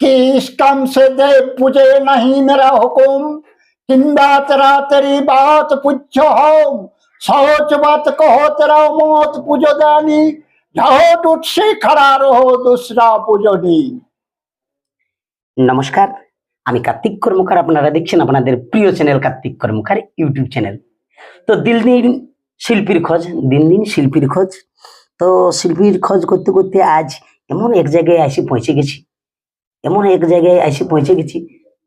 किस काम से दे पूजे नहीं मेरा हुकुम किंदा तेरा तेरी बात पूछो हो सोच बात कहो तेरा मौत पूजो दानी झोट उठ से खड़ा रहो दूसरा पूजो नी নমস্কার আমি কার্তিক কর্মকার আপনারা দেখছেন আপনাদের প্রিয় channel Kartik Karmakar YouTube channel তো দিন দিন শিল্পীর খোঁজ, দিন দিন শিল্পীর খোঁজ। তো শিল্পীর খোঁজ করতে করতে আজ এমন এক জায়গায় এসে পৌঁছে গেছি। এমন এক জায়গায় এসে পৌঁছে গেছি।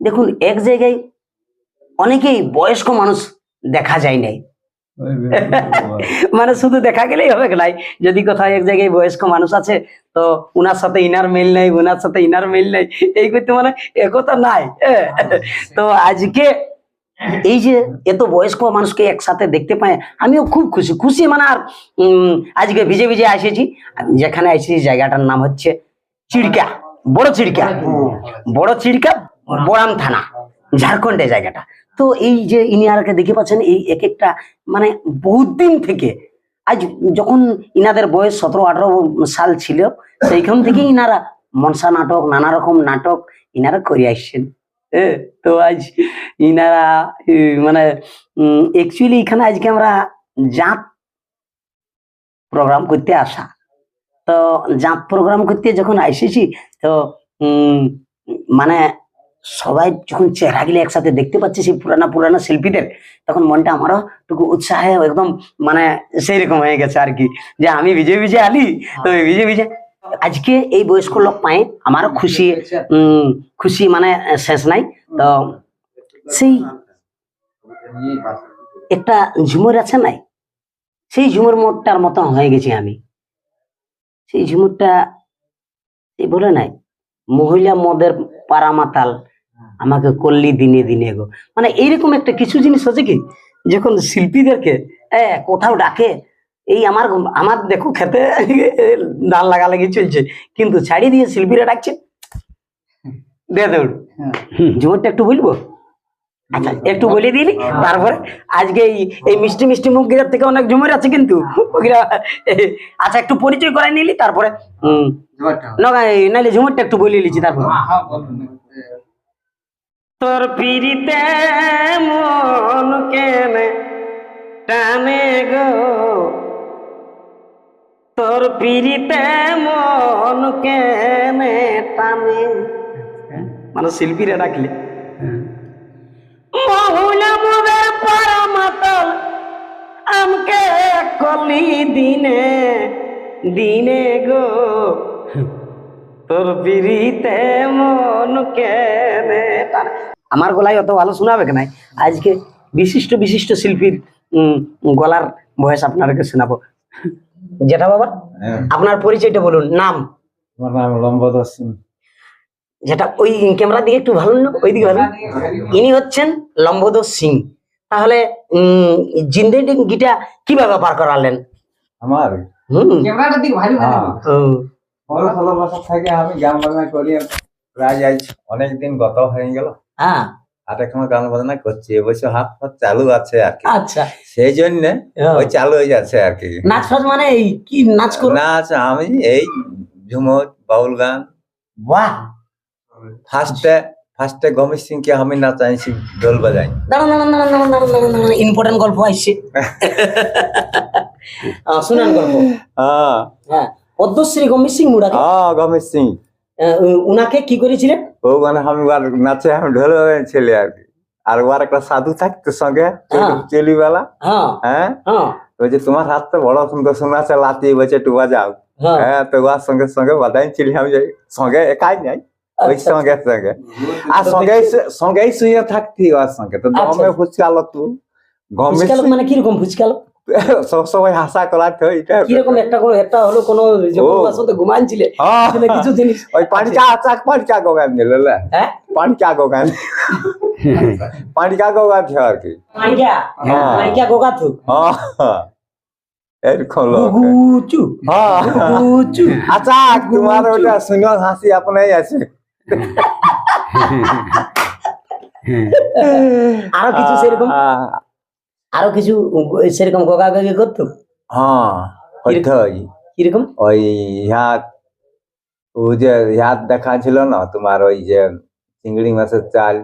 দেখুন, এক জায়গায় অনেকেই বয়স্ক মানুষ দেখা যায় নাই। মানে শুধু দেখা গেলেই হবে নাই। যদি কোথাও এক জায়গায় বয়স্ক মানুষ আছে, তো উনার সাথে ইনার মিল নেই, উনার সাথে ইনার মিল নেই। এই করতে মানে একতা নাই। তো আজকে এই যে এত বয়স্ক মানুষকে একসাথে দেখতে পায়, আমিও খুব খুশি। খুশি মানে আর আজকে ভিজে ভিজে এসেছি যেখানে এসেছি জায়গাটার নাম হচ্ছে চিড়কা, বড় চিড়কা। বড় চিড়কা বড়াম থানা ঝাড়খণ্ডে জায়গাটা। তো এই যে ইনিয়ারকে দেখে পাচ্ছেন, এই এক একটা মানে বহুত দিন থেকে, আজ যখন ইনাদের বয়স সতেরো, আঠারো সাল ছিল, সেইখান থেকে ইনারা মনসা নাটক, নানা রকম নাটক ইনারা করে আসছেন। তো আজ ইনারা মানে অ্যাকচুয়ালি এখানে আজকে আমরা জাত প্রোগ্রাম করতে আসা। তো জাত প্রোগ্রাম করতে যখন এসেছি তো উম, মানে সবাই যখন চেহারাগুলো একসাথে দেখতে পাচ্ছি সেই পুরানা পুরানা শিল্পীদের তখন মনটা আমারও টুকু উৎসাহে একদম মানে সেই রকম হয়ে গেছে আর কি। যে আমি বিজয় বিজয় আলি তো এই বিজয় বিজয় আজকে এই বয়স্ক লোক পাই আমারও খুশি খুশি মানে শেষ নাই। তো সেই একটা ঝুমুর আছে নাই? সেই ঝুমুর মোটটার মতো হয়ে গেছি আমি। সেই ঝুমুরটা এই বলে নাই, মহিলা মদের পারামাতাল আমাকে করলি দিনে দিনে গো। মানে এইরকম একটা কিছু জিনিস আছে কি? যখন শিল্পীদেরকে কোথাও ডাকে এই আমার আমার দেখো খেতে ধান লাগালাগি চলছে। কিন্তু ছাড়ি দিয়ে শিল্পীরা ডাকছে। দে দৌড়। ঝুমুরটা একটু বলব? আচ্ছা একটু বলে দিলি তারপরে আজকে এই এই মিষ্টি মিষ্টি মুখ গিরার থেকে অনেক ঝুমুর আছে কিন্তু। আচ্ছা একটু পরিচয় করাই নিলি তারপরে হম নাইলে ঝুমুরটা একটু বলে লিছি তারপর। তোর পিড়িতে মন কেনে টানে গো। তোর পিড়িতে মন কেনে টানে? মানে শিল্পীরা ডাকলে। মহুলা মুদের পরমাতল আমকে কলি দিনে দিনে গো। তোর পিড়িতে মন কেনে টানে। আমার গলায় অত ভালো শোনাবে কেন আজকে বিশিষ্ট বিশিষ্ট শিল্পীর গলার ভয়েস আপনাদেরকে শোনাবো। যেটা বাবা? আপনার পরিচয়টা বলুন নাম? আমার যেটা ওই ক্যামেরা দিকে একটু ভালো ভালো? ইনি হচ্ছেন সিং। তাহলে জিন্দেগিটা কীভাবে পার করালেন? আমার? হুম। হ্যাঁ, ও, ষোলো ষোলো বছর থেকে আমি গান বাজনা করি প্রায় আজ অনেক দিন গত হয়ে গেল। হ্যাঁ। এখনও গান বাজনা করছি অবশ্য হাত ফাত চালু আছে আর কি। আচ্ছা। সেই জন্য। ওই চালু হয়ে যাচ্ছে আর কি। নাচ ফাচ মানে এই কি নাচ করো? নাচ আমি এই ঝুমুর বাউল গান। বাহ! ফার্স্টে ফার্স্টে গমেশ সিং কে আমি নাচাইছি ঢোল বাজাই। দাঁড়ান দাঁড়ান দাঁড়ান দাঁড়ান দাঁড়ান দাঁড়ান দাঁড়ান ইম্পর্টেন্ট গল্প আসছে। শুনান গল্প। হ্যাঁ পদ্মশ্রী গম্ভীর সিং মুড়াকে হ্যাঁ গমেশ সিং। উনাকে কি করেছিলেন? ও মানে আমি আর নাচে আমি ঢোল ছেলে আর কি। আর ওর একটা সাধু থাকতো সঙ্গে হ্যাঁ। হ্যাঁ। হ্যাঁ? হ্যাঁ। বলছে তোমার হাত তো বড় সুন্দর শোনা আছে লাতি বলছে একটু বাজাও হ্যাঁ। হ্যাঁ তো ওর সঙ্গে সঙ্গে বাজাইছিলি আমি যাই সঙ্গে একাই নাই ওই আচ্ছা, সঙ্গে সঙ্গে। আর সঙ্গে সঙ্গেই শুয়ে থাকতি ওর সঙ্গে। তো আচ্ছা। দমে ফুচকাল তু। গমে মানে কীরকম ফুচকালো? সব সময় হাসা করাতে এটা কীরকম একটা করে একটা হলো কোনো যখন ঘুমানছিলে হ্যাঁ। সেখানে কিছু জিনিস ওই পানি চা চাক পানি চা গোগান দিল হ্যাঁ? পানি চা গোগান পানি চা গোগান আর কি। মাইকা হ্যাঁ। মাইকা গোগাথু হ্যাঁ। এরকম গুচু হ্যাঁ। গুচু আচ্ছা তোমার ওটা শুনো হাসি আপনাই আছে। আরও কিছু সেরকম? আরও কিছু সেরকম গোগা গোগি করতো? হ্যাঁ হইতে হয় কীরকম? ওই ইহা ও যে ইহাত দেখা ছিল না তোমার ওই যে চিংড়ি মাছের চাল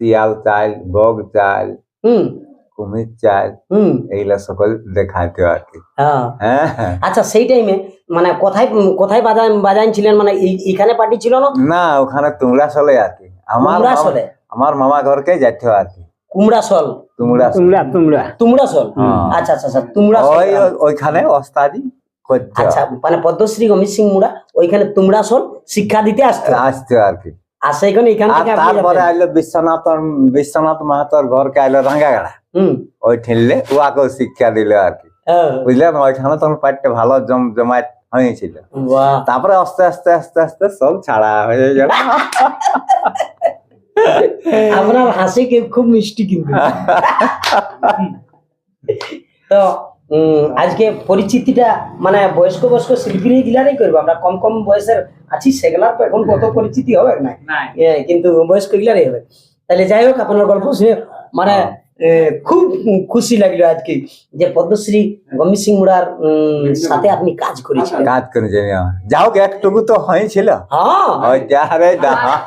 শিয়াল চাল বগ চাল হুম। কুমির চাল হুম। এইগুলা সকল দেখাইতে আর কি। হ্যাঁ। হ্যাঁ। আচ্ছা সেই টাইমে মানে কোথায় কোথায় বাজান বাজাইছিলেন? মানে এখানে পার্টি ছিল না? না ওখানে তোমরা চলে আর কি। আমার আমার মামা ঘরকে যাইতে আর কি। কুমড়া সল তোমরা তোমরা তোমরা তুমড়া। সল হ্যাঁ। আচ্ছা আচ্ছা আচ্ছা তুমড়া ওই ওইখানে ওস্তাদি আচ্ছা মানে পদ্মশ্রী গমিত সিং মুড়া ওইখানে তুমড়া সল শিক্ষা দিতে আসতো? আসতে আর কি। আর সেইখানে এখান থেকে তারপরে। আইলো বিশ্বনাথ বিশ্বনাথ মাহাতোর ঘরকে আইলো রাঙ্গাগাড়া। হুম। ওই ঠেললে ওয়াকেও শিক্ষা দিল আর কি। হ্যাঁ। বুঝলেন? ওইখানে তখন পাইতে ভালো জম জমাট হয়েছিল। তারপরে আস্তে আস্তে আস্তে আস্তে সব ছাড়া হয়ে গেল। আপনার হাসি কেউ খুব মিষ্টি কিন্তু। তো উম, আজকে পরিচিতিটা মানে বয়স্ক বয়স্ক শিল্পী গিলারই করব। আমরা কম কম বয়সের আছি সেগুলার তো এখন কত পরিচিতি হবে? না কিন্তু বয়স্ক গিলারই হবে। তাহলে যাই হোক আপনার গল্প শুনে মানে খুব খুশি লাগল আজকে যে পদ্মশ্রী গমি সিং মুড়ার উম, সাথে আপনি কাজ করেছেন কাজ করে জানি আমার। যা হোক একটুকু তো হয়েছিল। হ্যাঁ।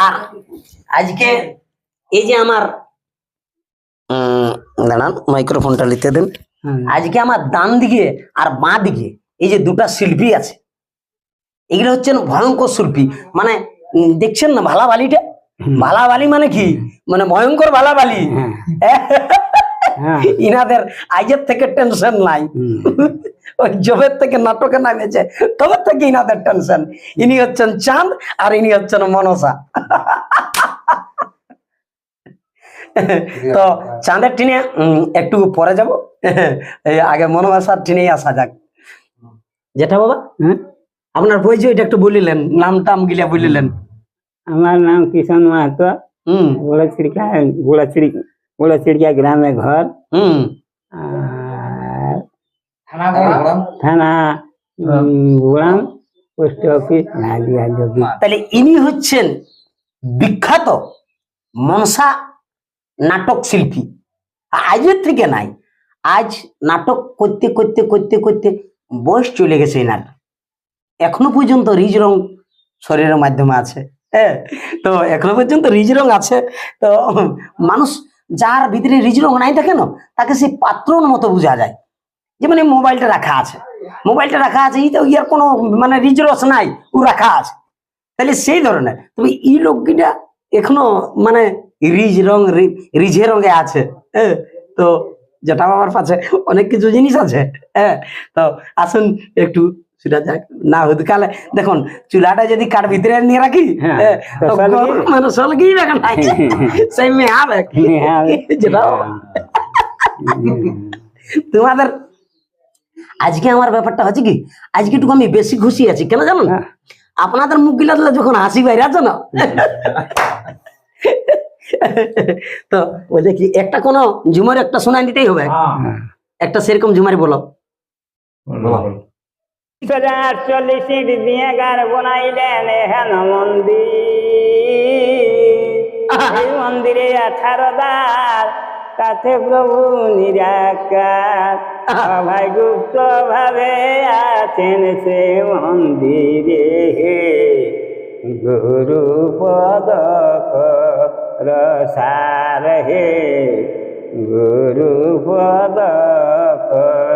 আর আজকে এই যে আমার উম, দাঁড়ান মাইক্রোফোনটা নিতে দেন। আজকে আমার ডান দিকে আর বাঁ দিকে এই যে দুটা শিল্পী আছে এগুলো হচ্ছেন ভয়ঙ্কর শিল্পী। মানে দেখছেন না ভালা বালিটা ভালা বালি মানে কি? মানে ভয়ঙ্কর ভালা বালি ইনাদের আজের থেকে টেনশন নাই। ওই জবের থেকে নাটকে নামেছে। তবে থেকে ইনাদের টেনশন। ইনি হচ্ছেন চাঁদ আর ইনি হচ্ছেন মনসা। তো চাঁদের টিনে একটু পরে যাব। আগে মনোবাসার টিনেই আসা যাক। যেটা বাবা? আপনার পরিচয়টা একটু বলিলেন নাম টাম গিলা বলিলেন। আমার নাম কিষণ মাহাতো। হুম। গোড়াচিড়িকা গোড়াচিড়ি গোড়াচিড়িয়া গ্রামে ঘর। হুম। আর থানা গোড়াম পোস্ট অফিস নাদিয়া যোগী তাহলে ইনি হচ্ছেন বিখ্যাত মনসা নাটক শিল্পী। আজের থেকে নাই। আজ নাটক করতে করতে করতে করতে বয়স চলে গেছে এনার। এখনও পর্যন্ত রিজ রং শরীরের মাধ্যমে আছে। হ্যাঁ তো এখনও পর্যন্ত রিজ রং আছে। তো মানুষ যার ভিতরে রিজ রং নাই থাকে না, তাকে সেই পাত্রর মতো বোঝা যায়। যেমন এই মোবাইলটা রাখা আছে। মোবাইলটা রাখা আছে ইয়ার কোনো মানে রিজ রস নাই, ও রাখা আছে। তাহলে সেই ধরনের, তবে এই লোকটা এখনও মানে রিজ রং, রি- রিঝে রঙে আছে। হ্যাঁ তো যেটা আমার কাছে অনেক কিছু জিনিস আছে। হ্যাঁ তো আসুন একটু সেটা যাক না হতে কালে দেখুন চুলাটা যদি কার ভিতরে নিয়ে রাখি হ্যাঁ, হ্যাঁ, মানে সলগি রাখা নাই সেই যেটা তোমাদের আজকে আমার ব্যাপারটা হচ্ছে কি আজকে একটু আমি বেশি খুশি আছি কেন জানো না? আপনাদের মুখ গিলা দিলে যখন হাসি বাইরে আছে না? তো বলছে কি একটা কোনো ঝুমার একটা শোনাই দিতেই হবে। একটা সেরকম ঝুমারি বলো। হাজার চল্লিশ দিয়ে গার বনাইলেন হেন মন্দির। মন্দিরে আঠারো দ্বার কাছে প্রভু নিরাকার। ভাই গুপ্ত ভাবে আছেন সে মন্দিরে। গুরু পদ রসার হে। গুরু পদ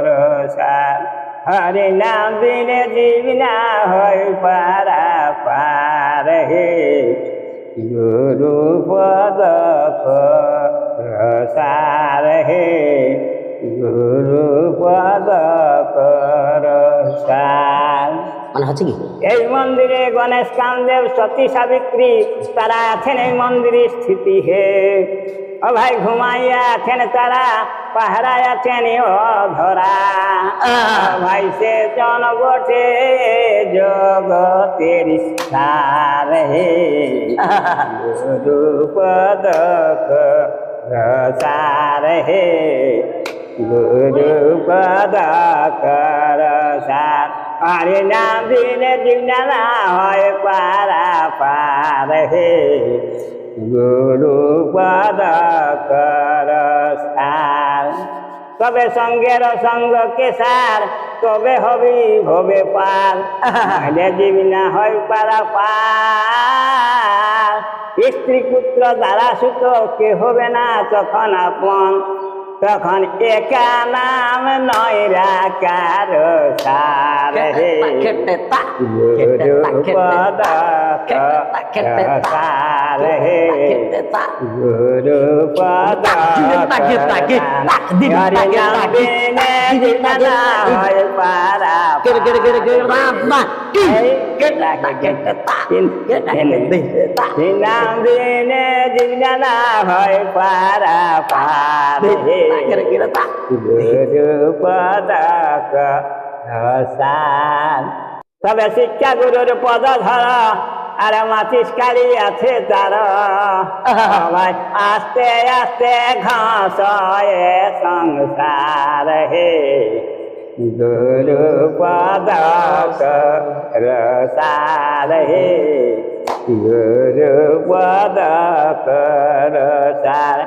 রসার হরে নাম বিনে জীব না হয় পারা পার হে। গুরু পদ রসার হে। গুরু পদ রসার। মানে হচ্ছে কি? এই মন্দিরে গণেশ কামদেব সতী সাবিত্রী তারা আছেন এই মন্দিরে স্থিতি হে। ও ভাই ঘুমাইয়া আছেন তারা পাহারায় আছেন ধরা ও ভাই সে জন বটে জগতের সার হে। গুরু পদ সার হে। গুরু পদ কর সার আরে নাম দিনে জীবনা না হয় পারা পার হে। গুরু পদ কর সার তবে সঙ্গের সঙ্গ কেসার তবে হবি ভবে পার। জীবি না হয় পারা পার। স্ত্রী পুত্র দ্বারা সুত কে হবে না তখন আপন। তখন একা নাম নয় রাকার সার হে সার হে গুরু পদ নাম দিন, জীবন তাকে, হয় পারা কেড়ে কেড়ে কেড়ে কেড়ে রাম না কি এই, কেটে তা কেটে তা কেটে দে তা নাম বিনে জীবন হয় পারা পার হে কেড়ে তা গুরু পদক সার তবে শিক্ষা গুরুর পদ ধর আর মাচিস কালি আছে তার। আস্তে আস্তে ঘাস সংসার হে। গুরু পদক রসার হে। গুরু পদক রসার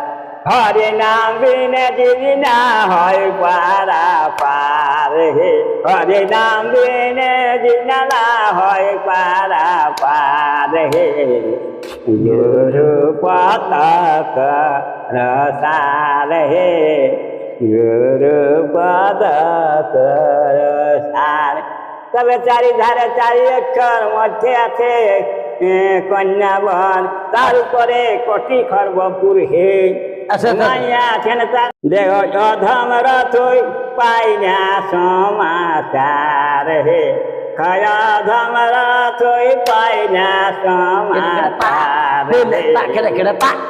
হরে নাম বিনে দিবি না হয় পারা পার হে। হরে নাম বিনে না হয় পারা পার হে। গুরু পতাক রসার হে। গুরু পতাক রসার তবে চারি ধারে চারি অক্ষর মধ্যে আছে এ, কন্যাবন। তার উপরে কোটি খর্বপুর হে। আচ্ছা, আচ্ছা। দেহ অধম রথই পাই না সমাচার হে। খয়া ধম রথই পাই না সমাচার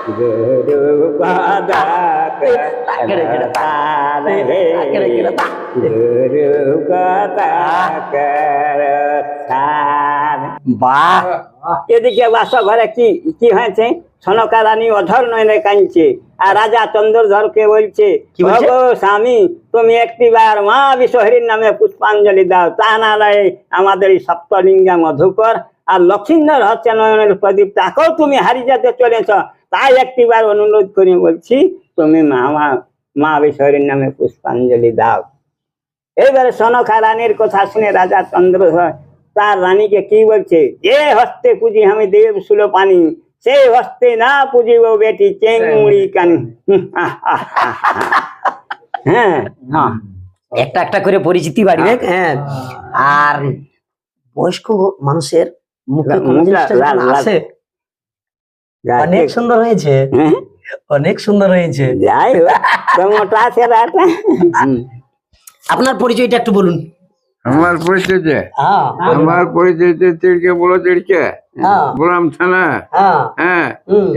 গুরু গুরু বাহ। এদিকে বাস ঘরে কি কি হয়েছে? সনকা রানী অধর নয়নে কাঁদছে। আর রাজা চন্দ্রধরকে বলছে কি বলছে? স্বামী তুমি একটিবার মা বিশ্বহরীর নামে পুষ্পাঞ্জলি দাও। তা না নয় আমাদের এই সপ্তলিঙ্গা মধুকর আর লক্ষ্মীন্দর হচ্ছে নয়নের প্রদীপ। তাকেও তুমি হারিয়ে যেতে চলেছ। তাই একটিবার অনুরোধ করে বলছি তুমি মা মা- বিশ্বহরীর নামে পুষ্পাঞ্জলি দাও। এবারে সনকা রানীর কথা শুনে রাজা চন্দ্রধর তার রানীকে কি বলছে? যে হস্তে পুজি আমি দেব সুলো পানি সেই হস্তে না পুজিব বেটি আহ, আহ। হ্যাঁ হ্যাঁ। একটা একটা করে পরিচিতি বাড়বে হ্যাঁ। আর বয়স্ক মানুষের মুখে লাল। আসে অনেক সুন্দর হয়েছে। হ্যাঁ, অনেক সুন্দর হয়েছে। আছে। আপনার পরিচয়টা একটু বলুন। আমার পরিচয় যে? হ্যাঁ আমার পরিচয় তিড়কে বলো তিড়কে হ্যাঁ। বললাম থানা? হ্যাঁ। হ্যাঁ।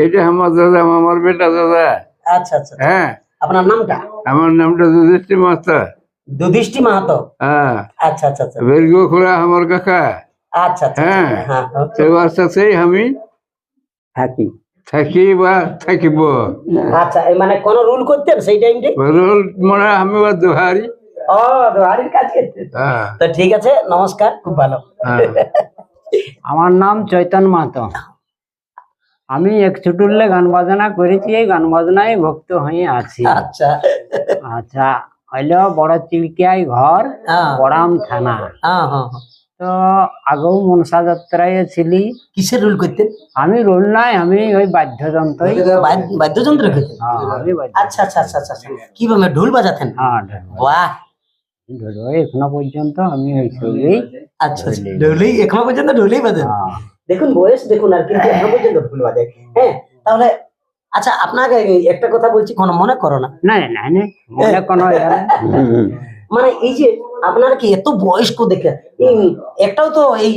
এটা আমার দাদা আমার বেটা দাদা। আচ্ছা আচ্ছা হ্যাঁ। আপনার নামটা? আমার নামটা যুধিষ্ঠি মাস্টার দুধিষ্টি মাহাতো? হ্যাঁ। আচ্ছা আচ্ছা আচ্ছা। বেরগ খোলা আমার কাকা। আচ্ছা আচ্ছা হ্যাঁ। হ্যাঁ। সেবার সাথেই আমি থাকি। থাকি বা থাকিব। আচ্ছা মানে কোন রুল করতেন সেই টাইমটা রোল মানে আমি বা দুহারি। ও দোহারির কাজ করতেন। তো ঠিক আছে নমস্কার খুব ভালো। আমার নাম চৈতন মাহাতো। আমি এক ছুটুল্লে গান বাজনা করেছি এই গান বাজনায় ভক্ত হয়ে আছি। আচ্ছা। আচ্ছা হইল বড় চিড়কিয়াই ঘর হ্যাঁ। বড়াম থানা। হ্যাঁ হ্যাঁ। তো আগেও মনসা যাত্রায় ছিলি। কিসের রুল করতে? আমি রোল নাই আমি ওই বাদ্যযন্ত্র হ্যাঁ আমি আচ্ছা আচ্ছা আচ্ছা আচ্ছা আচ্ছা। কীভাবে ঢোল বাজাতেন? হ্যাঁ ঢোল। বাহ। ঢোল এখনও পর্যন্ত আমি ওই আচ্ছা আচ্ছা। ঢোলেই এখনও পর্যন্ত ঢোলেই বাজেন হ্যাঁ। দেখুন বয়স দেখুন আর কিন্তু এখনও পর্যন্ত ঢোল বাজে হ্যাঁ তাহলে আচ্ছা আপনাকে একটা কথা বলছি কোনো মনে করো না। না না না মনে কোনো মানে এই যে আপনারা কি এত বয়স্ক দেখে একটাও তো এই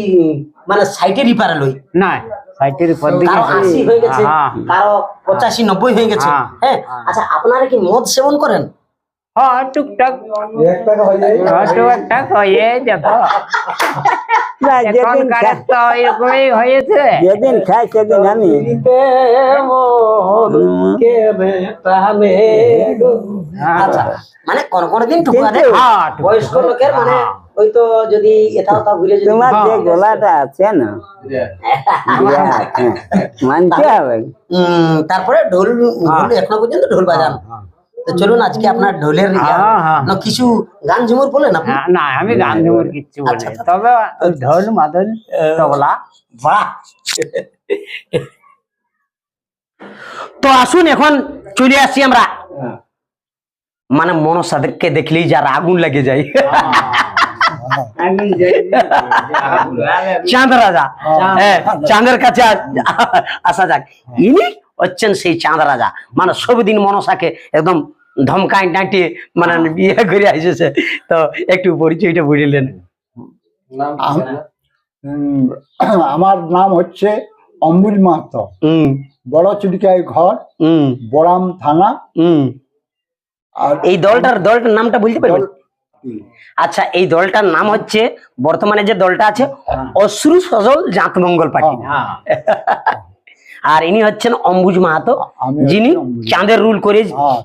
মানে সাইটে রিপারে লই না সাইটের উপর দিকে কারও আশি হয়ে গেছে হ্যাঁ। কারও পঁচাশি নব্বই হয়ে গেছে। হ্যাঁ। হ্যাঁ আচ্ছা আপনারা কি মদ সেবন করেন? হ্যাঁ টুকটাক। হ্যাঁ, হয়ে দেখো না, যেদিন তো এরকমই হয়েছে। যেদিন খাই সেদিন আমি। আচ্ছা মানে কোন কোন দিন দেয় হ্যাঁ, বয়স্ক লোকের মানে ওই তো যদি এটা ওটা ঘুরে যদি তোমার যে হ্যাঁ। গলাটা আছে না হ্যাঁ, মানতে হবে। উম, তারপরে ঢোল এখনও পর্যন্ত ঢোল বাজান। হ্যাঁ। তো চলুন আজকে আপনার ঢোলের হ্যাঁ, হ্যাঁ। না কিছু গান ঝুমুর বলেন হ্যাঁ, না আমি গান ঝুমুর কিচ্ছু বলি আচ্ছা। আচ্ছা। তবে ঢোল মাদল তবলা। বাহ! তো আসুন এখন চলে আসছি আমরা। মানে মনসাদেরকে দেখলেই যার আগুন লেগে যায়। চাঁদ রাজা হ্যাঁ চাঁদের কাছে আসা যাক। ইনি হচ্ছেন সেই চাঁদ রাজা মানে সবদিন মনসাকে একদম ধমকাই ডাঁটিয়ে মানে বিয়ে করে আসেছে। তো একটু পরিচয়টা বুঝলেন আমার নাম হচ্ছে অম্বুজ মাহাতো। বড় চুটিকায় ঘর হম বড়াম থানা। হম আর এই দলটার দলটার নামটা বলতে পারবেন? আচ্ছা এই দলটার নাম হচ্ছে বর্তমানে যে দলটা আছে অশ্রু সজল জাত মঙ্গল পার্টি। হ্যাঁ, আর ইনি হচ্ছেন অম্বুজ মাহাতো যিনি চাঁদের রুল করে হ্যাঁ,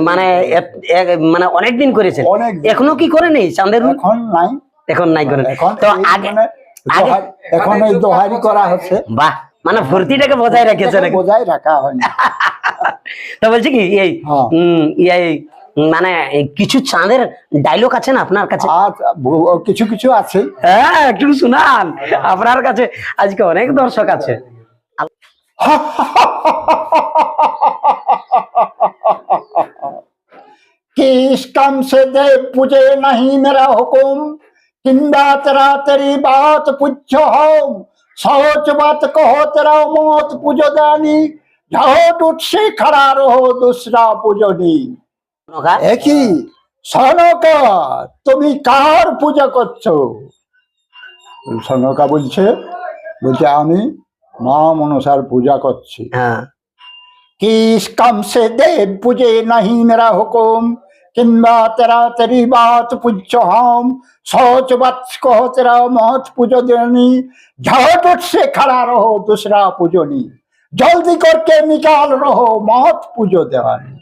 মানে মানে অনেকদিন করেছেন। অনেক দিন। এখনও কি করে নেই চাঁদের রুল? এখন নাই। এখন নাই এখন তো আগে মানে এখন এই দোহারি করা হচ্ছে। বাহ মানে ভর্তিটাকে বজায় রেখেছে বজায় রাখা হয়নি। তো বলছি কি এই হ্যাঁ। উম, এই মানে এই কিছু চাঁদের ডায়লগ আছে না আপনার কাছে আর ব- কিছু কিছু আছে হ্যাঁ একটু শুনান আপনার কাছে আজকে অনেক দর্শক আছে कि इस काम से दे पूजे नहीं मेरा हुक्म किंदा तेरा तेरी बात पूछो हो सोच बात कहो तेरा मौत पूजो दानी झोट उठ से खड़ा रहो दूसरा पूजो नी নৌকা? একই। সনকা তুমি কার পূজা করছ? সনকা বলছে বলছে আমি মা মনসার পূজা করছি। হ্যাঁ। কিস কাম সে দেব পূজে নাহি মেরা হুকুম কিংবা তেরা তেরি বাত পূজ্য হম সহজ বাত কহ তেরা মহৎ পুজো দেনি ঝট সে খাড়া রহো দুসরা পুজো নি। জলদি করকে নিকাল রহ মহৎ পুজো দেওয়ানি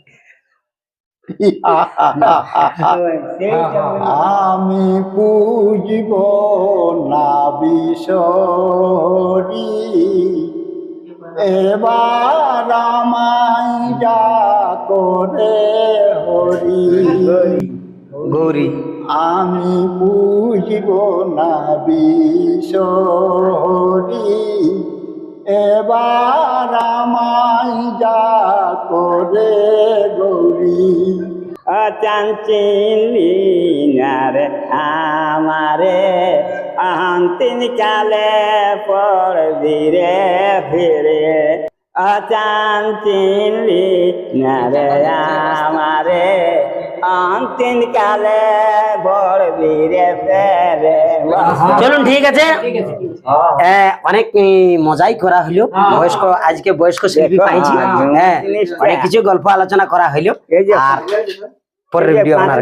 আমি পুজিব না বিশরি। এবার আমায় যা করে হরি। গৌরী। আমি বুঝিব না বিশরি। এবার আমায় যা করে গৌরী। অচাঞ্চিলি নারে আমারে অন্তিম কালে পড়বি রে ফিরে। অচাঞ্চিলি নারে আমারে অন্তিম কালে পড়বি রে ফেরে। চলুন ঠিক আছে? হ্যাঁ, অনেক মজাই করা হলো। বয়স্ক আজকে বয়স্ক শিল্পী পাইছি। হ্যাঁ, হ্যাঁ অনেক কিছু গল্প আলোচনা করা হইল আর পরের এই যে ভিডিও আপনার